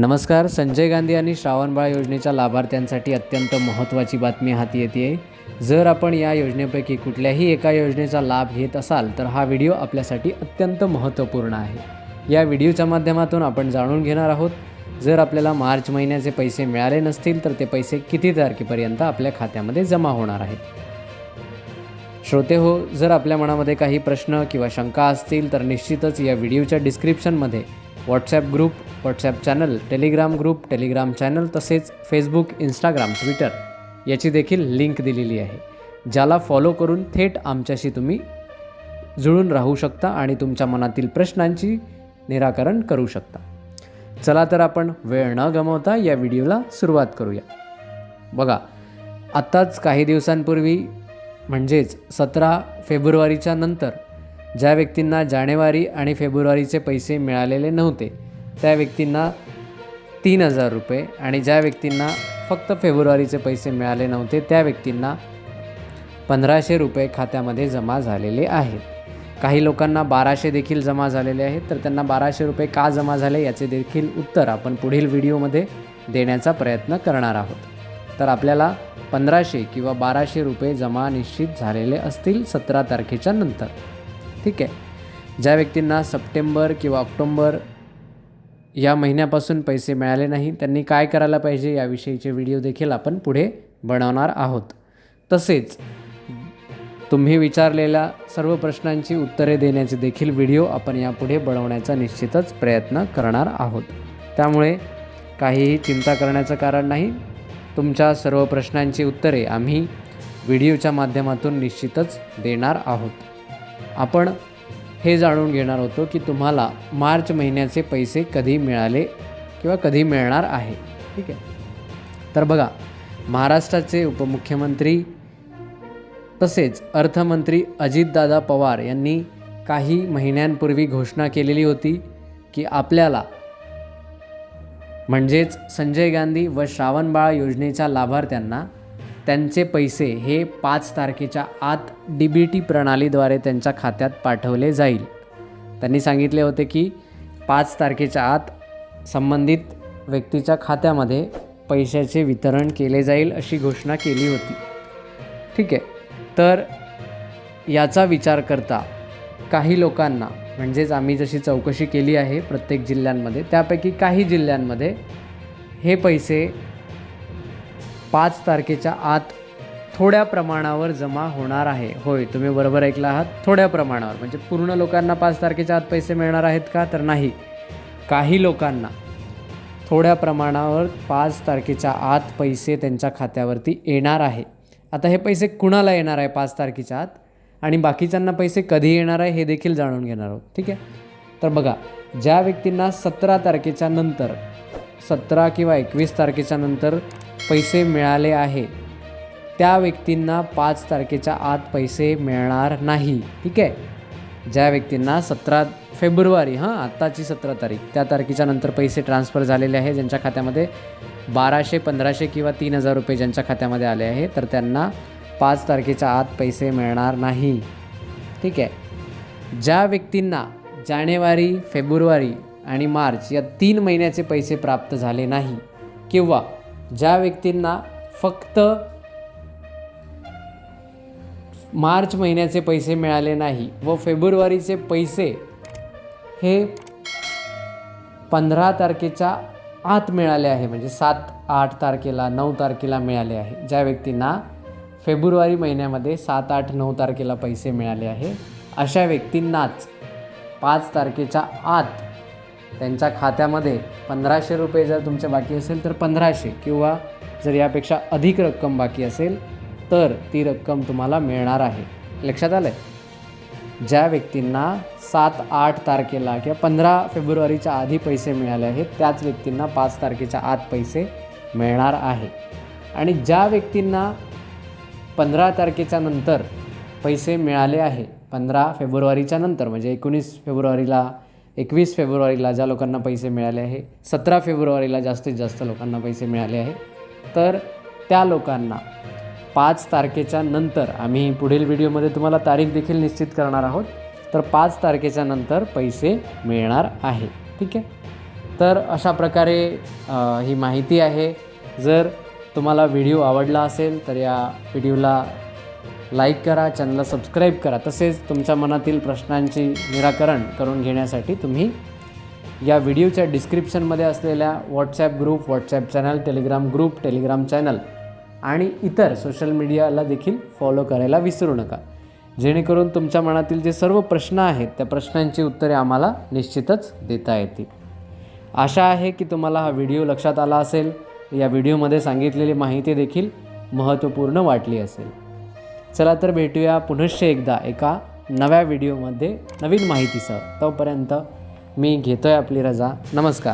नमस्कार संजय गांधी आणि श्रावणबाळ योजनेच्या लाभार्थ्यांसाठी अत्यंत महत्त्वाची बातमी हाती येते. आहे जर आपण या योजनेपैकी कुठल्याही एका योजनेचा लाभ घेत असाल तर हा व्हिडिओ आपल्यासाठी अत्यंत महत्त्वपूर्ण आहे. या व्हिडिओच्या माध्यमातून आपण जाणून घेणार आहोत जर आपल्याला मार्च महिन्याचे पैसे मिळाले नसतील तर ते पैसे किती तारखेपर्यंत आपल्या खात्यामध्ये जमा होणार आहेत? श्रोते हो जर आपल्या मनामध्ये काही प्रश्न किंवा शंका असतील तर निश्चितच या व्हिडिओच्या डिस्क्रिप्शनमध्ये WhatsApp group WhatsApp channel Telegram group Telegram channel तसेच फेसबुक इंस्टाग्राम ट्विटर याची देखील लिंक दिलेली आहे ज्याला फॉलो करून थेट आमच्याशी तुम्ही जुळून राहू शकता आणि तुमच्या मनातील प्रश्नांची निराकरण करू शकता. चला तर आपण वेळ न गमावता या व्हिडिओला सुरुवात करूया. बघा आत्ताच काही दिवसांपूर्वी म्हणजेच सतरा फेब्रुवारीच्या नंतर ज्या व्यक्तींना जानेवारी आणि फेब्रुवारीचे पैसे मिळालेले नव्हते त्या व्यक्तींना तीन हजार रुपये आणि ज्या व्यक्तींना फक्त फेब्रुवारीचे पैसे मिळाले नव्हते त्या व्यक्तींना पंधराशे रुपये खात्यामध्ये जमा झालेले आहेत. काही लोकांना बाराशे देखील जमा झालेले आहेत तर त्यांना बाराशे रुपये का जमा झाले याचे देखील उत्तर आपण पुढील व्हिडिओमध्ये देण्याचा प्रयत्न करणार आहोत. तर आपल्याला पंधराशे किंवा बाराशे रुपये जमा निश्चित झालेले असतील सतरा तारखेच्या नंतर. ठीक आहे. ज्या व्यक्तींना सप्टेंबर किंवा ऑक्टोंबर या महिन्यापासून पैसे मिळाले नाही त्यांनी काय करायला पाहिजे याविषयीचे व्हिडिओ देखील आपण पुढे बनवणार आहोत. तसेच तुम्ही विचारलेल्या सर्व प्रश्नांची उत्तरे देण्याचे देखील व्हिडिओ आपण यापुढे बनवण्याचा निश्चितच प्रयत्न करणार आहोत. त्यामुळे काहीही चिंता करण्याचं कारण नाही. तुमच्या सर्व प्रश्नांची उत्तरे आम्ही व्हिडिओच्या माध्यमातून निश्चितच देणार आहोत. आपण हे जाणून घेणार होतो की तुम्हाला मार्च महिन्याचे पैसे कधी मिळाले किंवा कधी मिळणार आहे. ठीक आहे? तर बघा महाराष्ट्राचे उपमुख्यमंत्री तसेच अर्थमंत्री अजितदादा पवार यांनी काही महिन्यांपूर्वी घोषणा केलेली होती की आपल्याला म्हणजेच संजय गांधी व श्रावणबाळ योजनेच्या लाभार्थ्यांना त्यांचे पैसे हे पाच तारखेच्या आत डी बी टी प्रणालीद्वारे त्यांच्या खात्यात पाठवले जाईल. त्यांनी सांगितले होते की पाच तारखेच्या आत संबंधित व्यक्तीच्या खात्यामध्ये पैशाचे वितरण केले जाईल अशी घोषणा केली होती. ठीक आहे. तर याचा विचार करता काही लोकांना म्हणजेच आम्ही जशी चौकशी केली आहे प्रत्येक जिल्ह्यांमध्ये त्यापैकी काही जिल्ह्यांमध्ये हे पैसे पाच तारखेच्या आत थोड्या प्रमाणावर जमा होणार आहे. होय तुम्ही बरोबर ऐकला आहात. थोड्या प्रमाणावर म्हणजे पूर्ण लोकांना पाच तारखेच्या आत पैसे मिळणार आहेत का? तर नाही. काही लोकांना थोड्या प्रमाणावर पाच तारखेच्या आत पैसे त्यांच्या खात्यावरती येणार आहे. आता हे पैसे कुणाला येणार आहे पाच तारखेच्या आत? आणि बाकीच्यांना पैसे कधी येणार आहे हे देखील जाणून घेणार आहोत. ठीक आहे? तर बघा ज्या व्यक्तींना सतरा तारखेच्या नंतर सतरा किंवा एकवीस तारखेच्या नंतर पैसे मिळाले आहे. त्या व्यक्तींना पाच तारखेच्या आत पैसे मिळणार नाही. ठीक आहे? ज्या व्यक्तींना सतरा फेब्रुवारी हां आत्ताची सतरा तारीख त्या तारखेच्या नंतर पैसे ट्रान्सफर झालेले आहे ज्यांच्या खात्यामध्ये बाराशे पंधराशे किंवा तीन हजार रुपये ज्यांच्या खात्यामध्ये आले आहे तर त्यांना पाच तारखेच्या आत पैसे मिळणार नाही. ठीक आहे? ज्या व्यक्तींना जानेवारी फेब्रुवारी आणि मार्च या तीन महिन्याचे पैसे प्राप्त झाले नाही किंवा ज्या व्यक्तींना फक्त मार्च महिन्याचे पैसे मिळाले नाही व फेब्रुवारीचे पैसे हे पंधरा तारखेच्या आत मिळाले आहे म्हणजे सात आठ तारखेला नऊ तारखेला मिळाले आहे ज्या व्यक्तींना फेब्रुवारी महिन्यामध्ये सात आठ नऊ तारखेला पैसे मिळाले आहे अशा व्यक्तींनाच पाच तारखेच्या आत त्यांच्या खात्यामध्ये पंधराशे रुपये जर तुमचे बाकी असेल तर पंधराशे किंवा जर यापेक्षा अधिक रक्कम बाकी असेल तर ती रक्कम तुम्हाला मिळणार आहे. लक्षात आलं आहे ज्या व्यक्तींना सात आठ तारखेला किंवा पंधरा फेब्रुवारीच्या आधी पैसे मिळाले आहेत त्याच व्यक्तींना पाच तारखेच्या आत पैसे मिळणार आहे. आणि ज्या व्यक्तींना पंधरा तारखेच्या नंतर पैसे मिळाले आहे पंधरा फेब्रुवारीच्या नंतर म्हणजे एकोणीस फेब्रुवारीला एकवीस फेब्रुवारीला ज्या लोकांना पैसे मिळाले आहे सतरा फेब्रुवारीला जास्तीत जास्त लोकांना पैसे मिळाले आहे. तर त्या लोकांना पाच तारखेच्या नंतर आम्ही पुढील व्हिडिओमध्ये तुम्हाला तारीख देखील निश्चित करणार आहोत तर पाच तारखेच्या नंतर पैसे मिळणार आहे. ठीक आहे? तर अशा प्रकारे ही माहिती आहे. जर तुम्हाला व्हिडिओ आवडला असेल तर या व्हिडिओला लाईक करा चॅनलला सबस्क्राईब करा. तसेच तुमच्या मनातील प्रश्नांची निराकरण करून घेण्यासाठी तुम्ही या व्हिडिओच्या डिस्क्रिप्शनमध्ये असलेल्या WhatsApp group WhatsApp channel Telegram group Telegram channel आणि इतर सोशल मीडियाला देखील फॉलो करायला विसरू नका. जेणेकरून तुमच्या मनातील जे सर्व प्रश्न आहेत त्या प्रश्नांची उत्तरे आम्हाला निश्चितच देता येतील. आशा आहे की तुम्हाला हा व्हिडिओ लक्षात आला असेल. या व्हिडिओमध्ये सांगितलेली माहिती देखील महत्त्वपूर्ण वाटली असेल. चला तर भेटूया पुनश्च एकदा एका नव्या व्हिडिओमध्ये नवीन माहितीसह. तोपर्यंत मी घेतो आहे आपली रजा. नमस्कार.